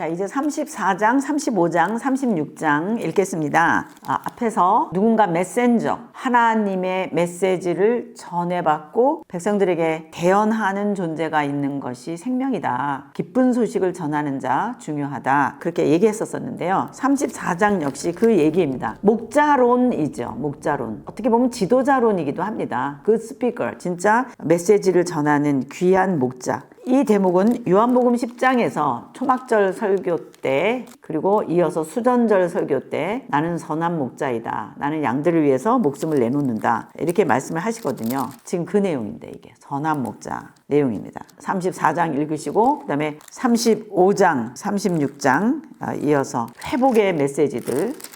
자, 이제 34장, 35장, 36장 읽겠습니다. 아, 앞에서 누군가 메센저, 하나님의 메시지를 전해받고 백성들에게 대언하는 존재가 있는 것이 생명이다. 기쁜 소식을 전하는 자 중요하다. 그렇게 얘기했었었는데요. 34장 역시 그 얘기입니다. 목자론이죠. 목자론. 어떻게 보면 지도자론이기도 합니다. 그 스피커, 진짜 메시지를 전하는 귀한 목자. 이 대목은 요한복음 10장에서 초막절 설교 때 그리고 이어서 수전절 설교 때 나는 선한 목자이다. 나는 양들을 위해서 목숨을 내놓는다. 이렇게 말씀을 하시거든요. 지금 그 내용인데 이게 선한 목자 내용입니다. 34장 읽으시고 그다음에 35장, 36장 아, 이어서 회복의 메시지들 네.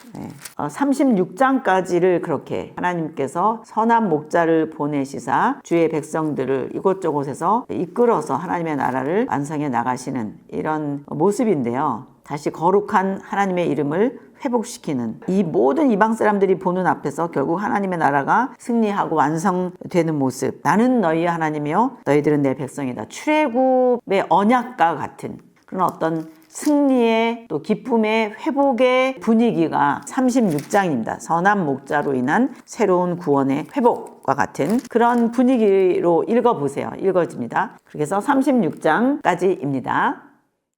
어, 36장까지를 그렇게 하나님께서 선한 목자를 보내시사 주의 백성들을 이곳저곳에서 이끌어서 하나님의 나라를 완성해 나가시는 이런 모습인데요. 다시 거룩한 하나님의 이름을 회복시키는 이 모든 이방 사람들이 보는 앞에서 결국 하나님의 나라가 승리하고 완성되는 모습. 나는 너희의 하나님이요 너희들은 내 백성이다. 출애굽의 언약과 같은 그런 어떤 승리의 또 기쁨의 회복의 분위기가 36장입니다. 선한 목자로 인한 새로운 구원의 회복 과 같은 그런 분위기로 읽어보세요. 읽어집니다. 그래서 36장까지입니다.